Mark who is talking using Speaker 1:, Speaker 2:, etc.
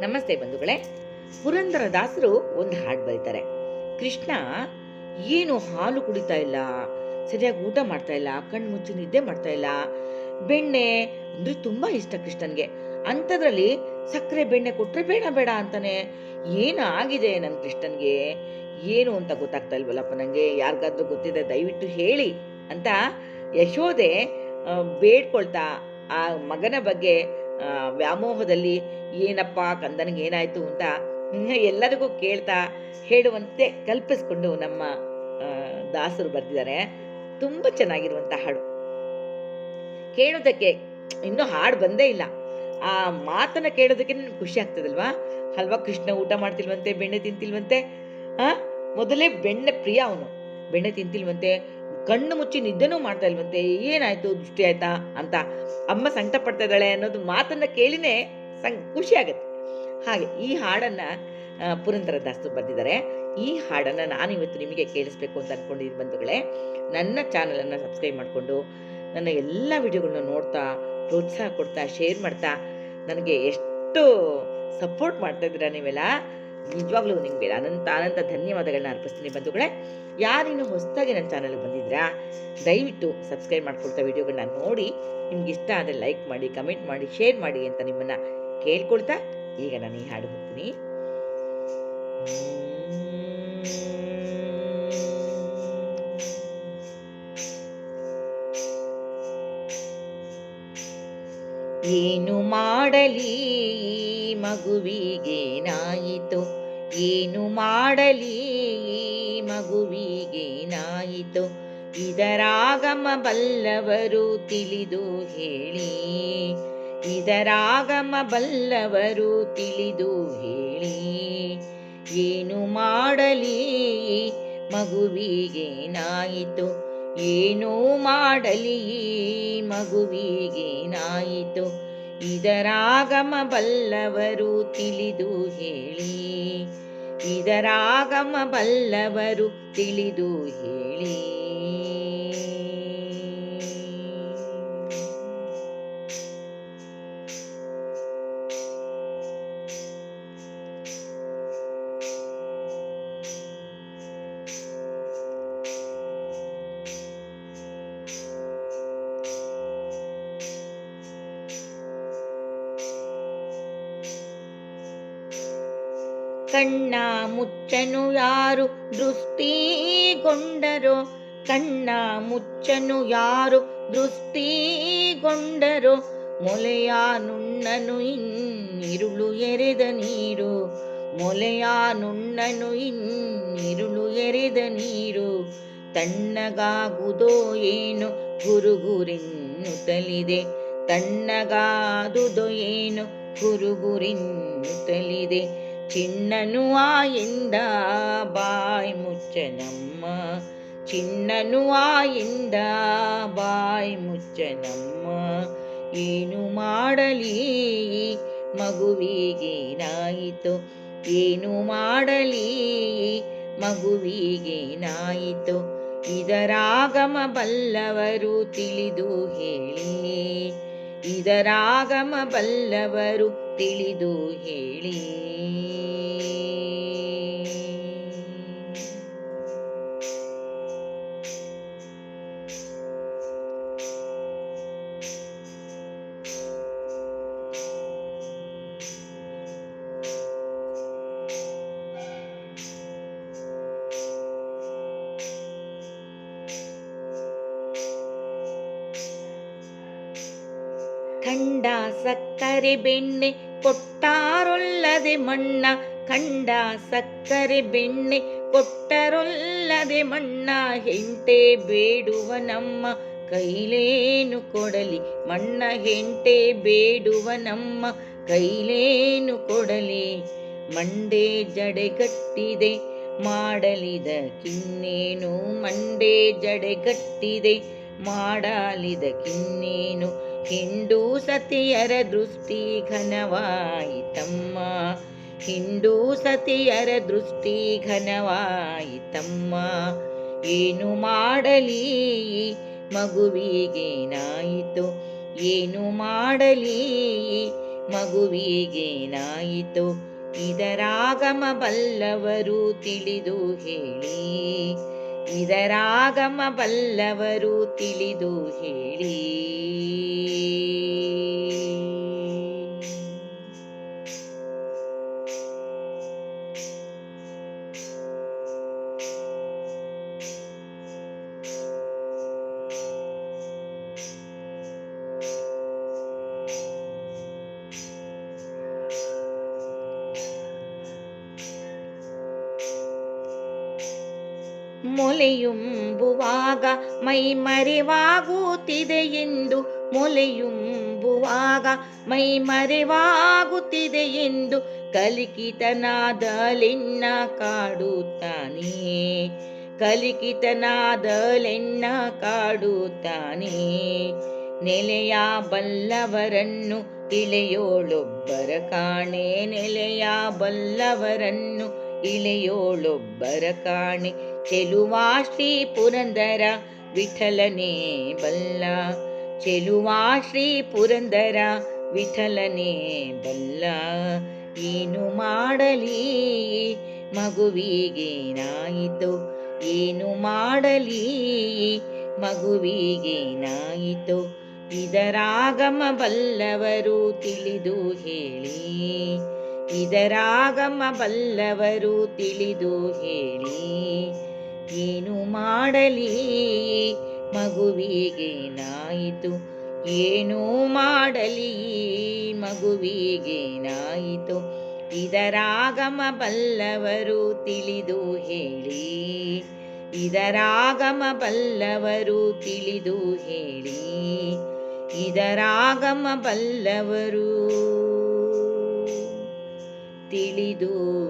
Speaker 1: ನಮಸ್ತೆ ಬಂಧುಗಳೇ. ಪುರಂದರ ದಾಸರು ಒಂದು ಹಾಡು ಬರೀತಾರೆ. ಕೃಷ್ಣ, ಏನು ಹಾಲು ಕುಡಿತಾ ಇಲ್ಲ, ಸರಿಯಾಗಿ ಊಟ ಮಾಡ್ತಾ ಇಲ್ಲ, ಕಣ್ಣು ಮುಚ್ಚಿ ನಿದ್ದೆ ಮಾಡ್ತಾ ಇಲ್ಲ. ಬೆಣ್ಣೆ ಅಂದ್ರೆ ತುಂಬಾ ಇಷ್ಟ ಕೃಷ್ಣನ್ಗೆ. ಅಂಥದ್ರಲ್ಲಿ ಸಕ್ಕರೆ ಬೆಣ್ಣೆ ಕೊಟ್ರೆ ಬೇಡ ಬೇಡ ಅಂತಾನೆ. ಏನು ಆಗಿದೆ ನನ್ನ ಕೃಷ್ಣನ್ಗೆ? ಏನು ಅಂತ ಗೊತ್ತಾಗ್ತಾ ಇಲ್ವಲ್ಲಪ್ಪ ನನಗೆ ಯಾರಿಗಾದ್ರೂ ಗೊತ್ತಿದೆ ದಯವಿಟ್ಟು ಹೇಳಿ ಅಂತ ಯಶೋದೆ ಬೇಡ್ಕೊಳ್ತಾ ಆ ಮಗನ ಬಗ್ಗೆ ವ್ಯಾಮೋಹದಲ್ಲಿ ಏನಪ್ಪ ಕಂದನಿಗೆ ಏನಾಯ್ತು ಅಂತ ಎಲ್ಲರಿಗೂ ಕೇಳ್ತಾ ಹೇಳುವಂತೆ ಕಲ್ಪಿಸ್ಕೊಂಡು ನಮ್ಮ ದಾಸರು ಬರ್ತಿದ್ದಾರೆ ತುಂಬ ಚೆನ್ನಾಗಿರುವಂಥ ಹಾಡು. ಕೇಳೋದಕ್ಕೆ ಇನ್ನೂ ಹಾಡು ಬಂದೇ ಇಲ್ಲ. ಆ ಮಾತನ್ನ ಕೇಳೋದಕ್ಕೆ ನನ್ಗೆ ಖುಷಿ ಆಗ್ತದಲ್ವಾ? ಅಲ್ವಾ ಕೃಷ್ಣ ಊಟ ಮಾಡ್ತಿಲ್ವಂತೆ, ಬೆಣ್ಣೆ ತಿಂತಿಲ್ವಂತೆ? ಆ, ಮೊದಲೇ ಬೆಣ್ಣೆ ಪ್ರಿಯ ಅವನು. ಬೆಣ್ಣೆ ತಿಂತಿಲ್ವಂತೆ ಕಣ್ಣು ಮುಚ್ಚಿ ನಿದ್ದೆನೂ ಮಾಡ್ತಾ ಇಲ್ವಂತೆ? ಏನಾಯ್ತು? ದೃಷ್ಟಿ ಆಯ್ತಾ? ಅಂತ ಅಮ್ಮ ಸಂಕಟ ಪಡ್ತಾ ಇದ್ದಾಳೆ ಅನ್ನೋದು ಮಾತನ್ನ ಕೇಳಿನೇ ಸಂ, ಖುಷಿ ಆಗುತ್ತೆ. ಹಾಗೆ ಈ ಹಾಡನ್ನ ಪುರಂದರ ದಾಸರು ಬರೆದಿದ್ದಾರೆ. ಈ ಹಾಡನ್ನು ನಾನು ಇವತ್ತು ನಿಮಗೆ ಕೇಳಿಸ್ಬೇಕು ಅಂತ ಅನ್ಕೊಂಡಿದ್ದ ಬಂಧುಗಳೇ, ನನ್ನ ಚಾನಲನ್ನು ಸಬ್ಸ್ಕ್ರೈಬ್ ಮಾಡಿಕೊಂಡು, ನನ್ನ ಎಲ್ಲ ವಿಡಿಯೋಗಳನ್ನ ನೋಡ್ತಾ, ಪ್ರೋತ್ಸಾಹ ಕೊಡ್ತಾ, ಶೇರ್ ಮಾಡ್ತಾ, ನನಗೆ ಎಷ್ಟು ಸಪೋರ್ಟ್ ಮಾಡ್ತಾ ಇದ್ದೀರಾ ನೀವೆಲ್ಲ? ನಿಜವಾಗ್ಲೂ ನಿಮಗೆ ಅನಂತ ಅನಂತ ಧನ್ಯವಾದಗಳನ್ನ ಅರ್ಪಿಸ್ತೀನಿ ಬಂಧುಗಳೇ. ಯಾರಿನ್ನು ಹೊಸದಾಗಿ ನನ್ನ ಚಾನಲ್ಗೆ ಬಂದಿದ್ದೀರಾ ದಯವಿಟ್ಟು ಸಬ್ಸ್ಕ್ರೈಬ್ ಮಾಡ್ಕೊಳ್ತಾ ವಿಡಿಯೋಗಳನ್ನ ನೋಡಿ. ನಿಮ್ಗೆ ಇಷ್ಟ ಆದರೆ ಲೈಕ್ ಮಾಡಿ ಕಮೆಂಟ್ ಮಾಡಿ ಶೇರ್ ಮಾಡಿ ಅಂತ ನಿಮ್ಮನ್ನು ಕೇಳ್ಕೊಳ್ತಾ ಈಗ ನಾನು ಈ ಹಾಡು ಹೋಗ್ತೀನಿ ಏನು ಮಾಡಲಿ ಈ ಮಗುವಿಗೇನಾಯಿತು? ಏನು ಮಾಡಲಿ ಮಗುವಿಗೇನಾಯಿತು ಇದರಾಗಮ ಬಲ್ಲವರು ತಿಳಿದು ಹೇಳಿ. ಇದರಾಗಮ ಬಲ್ಲವರು ತಿಳಿದು ಹೇಳಿ. ಏನು ಮಾಡಲಿ? ಮಗುವಿಗೆ ಮಗುವಿಗೇನಾಯಿತು ಏನು ಮಾಡಲಿ? ಮಗುವಿಗೆ ಮಗುವಿಗೇನಾಯಿತು ಇದರಾಗಮ ಬಲ್ಲವರು ತಿಳಿದು ಹೇಳಿ. ಇದರಾಗಮ ಬಲ್ಲವರು ತಿಳಿದು ಹೇಳಿ. ಕಣ್ಣ ಮುಚ್ಚನು ಯಾರು ದೃಷ್ಟಿಗೊಂಡರೋ? ಕಣ್ಣ ಮುಚ್ಚನು ಯಾರು ದೃಷ್ಟಿಗೊಂಡರೋ? ಮೊಲೆಯ ನುಣ್ಣನು ಇನ್ನಿರುಳು ಎರೆದ ನೀರು. ಮೊಲೆಯ ನುಣ್ಣನು ಇನ್ನಿರುಳು ಎರೆದ ನೀರು. ತಣ್ಣಗಾಗುವುದೋ ಏನು? ಗುರುಗುರಿನ್ನು ತಲಿದೆ ತಣ್ಣಗಾದುದೋ ಏನು? ಗುರುಗುರಿನ್ನುತ್ತಲಿದೆ ಚಿನ್ನನು ಆಯಿಂದ ಬಾಯ್ ಮುಚ್ಚನಮ್ಮ ಚಿನ್ನನು ಆಯಿಂದ ಬಾಯ್ ಮುಚ್ಚನಮ್ಮ ಏನು ಮಾಡಲಿ ಮಗುವಿಗೇನಾಯಿತು? ಏನು ಮಾಡಲಿ ಮಗುವಿಗೇನಾಯಿತು? ಇದರಾಗಮ ಬಲ್ಲವರು ತಿಳಿದು ಹೇಳಿ. ಇದರಾಗಮ ಬಲ್ಲವರು ತಿಳಿದು ಹೇಳಿ. ಕಂಡ ಸಕ್ಕರೆ ಬೆಣ್ಣೆ ಕೊಟ್ಟಾರೊಲ್ಲದೆ ಮಣ್ಣ ಕಂಡ ಸಕ್ಕರೆ ಬೆಣ್ಣೆ ಕೊಟ್ಟರೊಲ್ಲದೆ ಮಣ್ಣ ಹೆಂಟೆ ಬೇಡುವ ನಮ್ಮ ಕೈಲೇನು ಕೊಡಲಿ ಮಣ್ಣ ಹೆಂಟೆ ಬೇಡುವ ನಮ್ಮ ಕೈಲೇನು ಕೊಡಲಿ ಮಂಡೆ ಜಡೆಗಟ್ಟಿದೆ ಮಾಡಲಿದ ಕಿನ್ನೇನು ಮಂಡೆ ಜಡೆಗಟ್ಟಿದೆ ಮಾಡಲಿದ ಕಿನ್ನೇನು ಹಿಂದೂ ಸತಿಯರ ದೃಷ್ಟಿ ಘನವಾಯಿತಮ್ಮ. ಹಿಂದೂ ಸತಿಯರ ದೃಷ್ಟಿ ಘನವಾಯಿತಮ್ಮ. ಏನು ಮಾಡಲಿ ಮಗುವಿಗೇನಾಯಿತು ಏನು ಮಾಡಲಿ ಮಗುವಿಗೇನಾಯಿತು ಇದರಾಗಮ ಬಲ್ಲವರು ತಿಳಿದು ಹೇಳಿ. ಇದರಾಗಮ ಬಲ್ಲವರು ತಿಳಿದು ಹೇಳಿ. ಮೊಲೆಯುಂಬುವಾಗ ಮೈ ಮರೆವಾಗುತ್ತಿದೆ ಎಂದು ಮೊಲೆಯುಂಬುವಾಗ ಮೈ ಮರೆವಾಗುತ್ತಿದೆ ಎಂದು ಕಲಿಕಿತನಾದಲೆನ್ನ ಕಾಡುತ್ತಾನೆ. ಕಲಿಕಿತನಾದಲೆನ್ನ ಕಾಡುತ್ತಾನೆ. ನೆಲೆಯ ಬಲ್ಲವರನ್ನು ಇಳೆಯೋಳೊಬ್ಬರ ಕಾಣೆ. ನೆಲೆಯ ಬಲ್ಲವರನ್ನು ಇಳೆಯೋಳೊಬ್ಬರ ಕಾಣೆ. ಚೆಲುವಾ ಶ್ರೀ ಪುರಂದರ ವಿಠಲನೇ ಬಲ್ಲ. ಚೆಲುವಾ ಶ್ರೀ ಪುರಂದರ ವಿಠಲನೇ ಬಲ್ಲ. ಏನು ಮಾಡಲಿ ಮಗುವಿಗೇನಾಯಿತು ಏನು ಮಾಡಲಿ ಮಗುವಿಗೇನಾಯಿತು ಇದರಾಗಮ ಬಲ್ಲವರು ತಿಳಿದು ಹೇಳಿ. ಇದರಾಗಮ ಬಲ್ಲವರು ತಿಳಿದು ಹೇಳಿ. ಏನು ಮಾಡಲಿ ಮಗುವಿಗೇನಾಯಿತು ಏನು ಮಾಡಲಿ ಮಗುವಿಗೇನಾಯಿತು ಇದರಾಗಮ ಬಲ್ಲವರು ತಿಳಿದು ಹೇಳಿ. ಇದರಾಗಮ ಬಲ್ಲವರು ತಿಳಿದು ಹೇಳಿ. ಇದರಾಗಮ ಬಲ್ಲವರು ತಿಳಿದು